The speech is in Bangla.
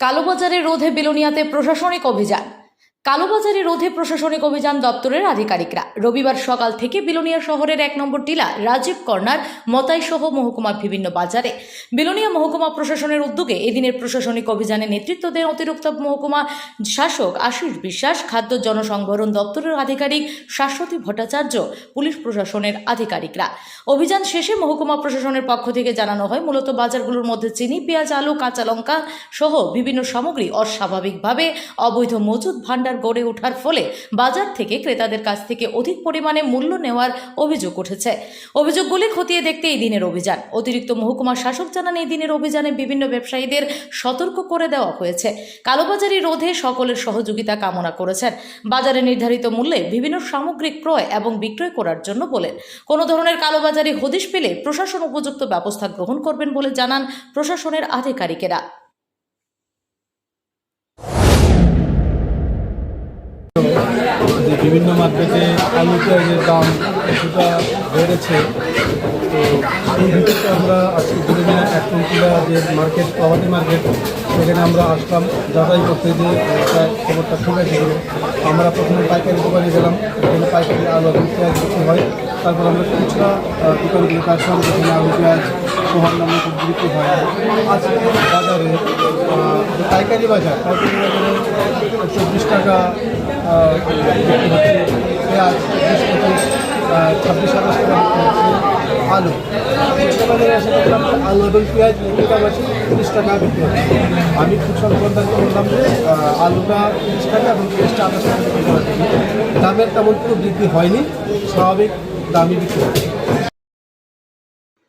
কালোবাজারে রোধে বিলোনিয়াতে প্রশাসনিক অভিযান। কালোবাজারে রোধে প্রশাসনিক অভিযান দপ্তরের আধিকারিকরা। রবিবার সকাল থেকে বিলোনিয়া শহরের এক নম্বর টিলা রাজীব কর্নার মতাই সহ মহকুমার বিভিন্ন বাজারে। বিলোনিয়া মহকুমা প্রশাসনের উদ্যোগে এদিনের প্রশাসনিক অভিযানে নেতৃত্ব দেন অতিরিক্ত মহকুমা শাসক আশিস বিশ্বাস, খাদ্য জনসংভরণ দপ্তরের আধিকারিক শাশ্বতী ভট্টাচার্য, পুলিশ প্রশাসনের আধিকারিকরা। অভিযান শেষে মহকুমা প্রশাসনের পক্ষ থেকে জানানো হয়, মূলত বাজারগুলোর মধ্যে চিনি, পেঁয়াজ, আলু, কাঁচা লঙ্কা সহ বিভিন্ন সামগ্রী অস্বাভাবিকভাবে অবৈধ মজুদ ভাণ্ডার গড়ে ওঠার ফলে বাজার থেকে ক্রেতাদের কাছ থেকে অধিক পরিমাণে মূল্য নেওয়ার অভিযোগ উঠেছে। অভিযোগগুলি খতিয়ে দেখতে এই দিনের অভিযান। অতিরিক্ত মহকুমা শাসক জানান, এই দিনের অভিযানে বিভিন্ন ব্যবসায়ীদের সতর্ক করে দেওয়া হয়েছে। কালোবাজারি রোধে সকলের সহযোগিতা কামনা করেছেন। বাজারে নির্ধারিত মূল্যে বিভিন্ন সামগ্রিক ক্রয় এবং বিক্রয় করার জন্য বলেন। কোনো ধরনের কালোবাজারি হদিশ পেলে প্রশাসন উপযুক্ত ব্যবস্থা গ্রহণ করবেন বলে জানান প্রশাসনের আধিকারিকেরা। যে বিভিন্ন মার্কেটে আলু পেঁয়াজের দাম কিছুটা বেড়েছে। তো সেই ভিত্তিতে আমরা আজকে বিভিন্ন একটুকিরা যে মার্কেট প্রভাতি মার্কেট সেখানে আমরা আসলাম, যাচাই করতে যে খবরটা ঠিক আছে আমরা প্রথমে পাইকারি দোকানে গেলাম, এখানে পাইকারি আলু পেঁয়াজ বিক্রি হয়। তারপর আমরা খুচরা তার সঙ্গে যেখানে আলু, পেঁয়াজ প্রভাব নামে খুব বিক্রি হয় আজকে বাজারে পাইকারি বাজার পাইকারি বাজারে চব্বিশ টাকা পেঁয়াজ বিশ পঁচিশ ছাব্বিশ সাতাশ টাকা আলু দেখলাম আলু এবং পেঁয়াজ মোটামুটি তিরিশ টাকা বিক্রি হচ্ছে আমি খুচরা দোকানদার বললাম যে আলুটা তিরিশ টাকা এবং পেঁয়াজটা আঠাশ টাকা দামের তেমন কোনো বৃদ্ধি হয়নি স্বাভাবিক দামই বিক্রি হচ্ছে